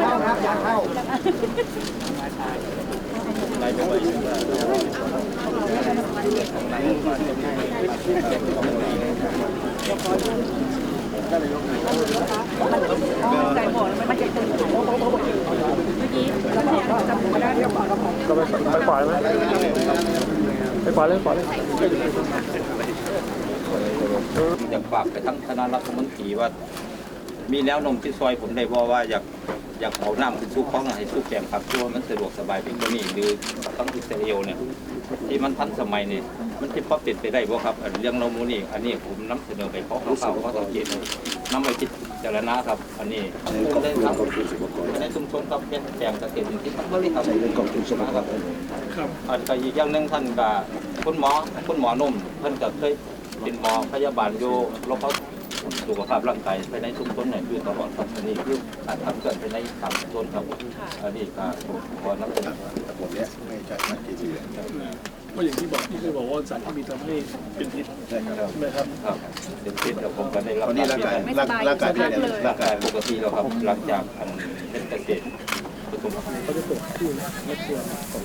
เข้าครับยางเข้าใจหมดมันจะตื่นเมื่อกี้จำไม่ได้เดี๋ยวก่อนก็ไปไปปล่อยไหมไปปล่อยเลยปล่อยเลยอยากฝากไปทั้งคณะรัฐมนตรีว่า มีแนวโน้มที่ซอยผมได้บอกว่าอยากอยากเอาน้ำขึ้นสู้คล้องให้สู้แกมขับตัวมันสะดวกสบายเป็นกรณีหรือทั้งอิสราเอลเนี่ยที่มันทันสมัยเนี่ยมันที่พอเปลี่ยนไปได้บ่ครับอันเรื่องโนมูนี่อันนี้ผมนำเสนอไปเพราะเขาเขาเขาสังเกตนำไปคิดเจารณาครับ อันนี้ผมได้ทำในชุมชนครับเป็นแปลงเกษตรที่มันบริครับกองทุนสมาครับอันก็อีกอย่างหนึ่งท่านก็คุณหมอคุณหมอหนุ่มเพิ่นก็เคยเป็นหมอพยาบาลอยู่โรงพยาบาล สุขภาพร่างกายภายในชุมชนเนี่ยอยู่ตลอดครับอันนี้คือการทำเกิดภายในสามชุมชนครับอันนี้ก็ขอนับเป็นผมเนี้ยไม่ใช่ไม่กี่ทีก็อย่างที่บอกที่เคยบอกว่าสารที่มีทำให้เป็นพิษใช่ครับใช่ไหมครับครับเป็นพิษแล้วผมก็ได้รับตอนนี้ร่างกายร่างร่างกายเป็นยังไงร่างกายปกติแล้วครับหลังจากอันเป็นเกษตรผสมเขาจะเปิดคู่นะไม่ควรของ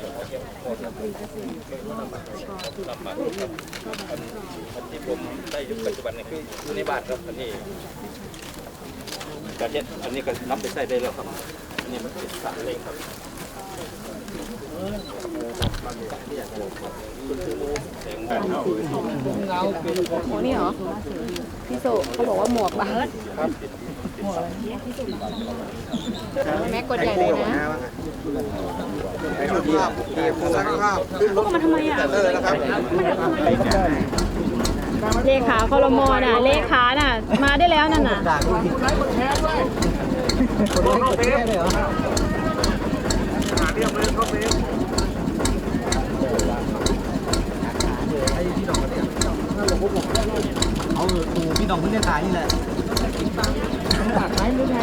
อันที่ผมได้อยู่ปัจจุบันนี่คืออยู่ในบ้านครับอันนี้การเฮ็ดอันนี้ก็น้ำไปใช้ได้แล้วครับ อันนี้มันเป็นสารเล็งครับโอ้นี่เหรอ พี่สุเขาบอกว่าหมวกบาสแม็กกดใหญ่เลยนะ พวกมันทำไมอะเลขาคอรมอน่ะ เลขาน่ะ มาได้แล้วนั่นน่ะเอาเออตูพี่น้องเพิ่งได้ขายนี่แหละฝากไว้หรือไง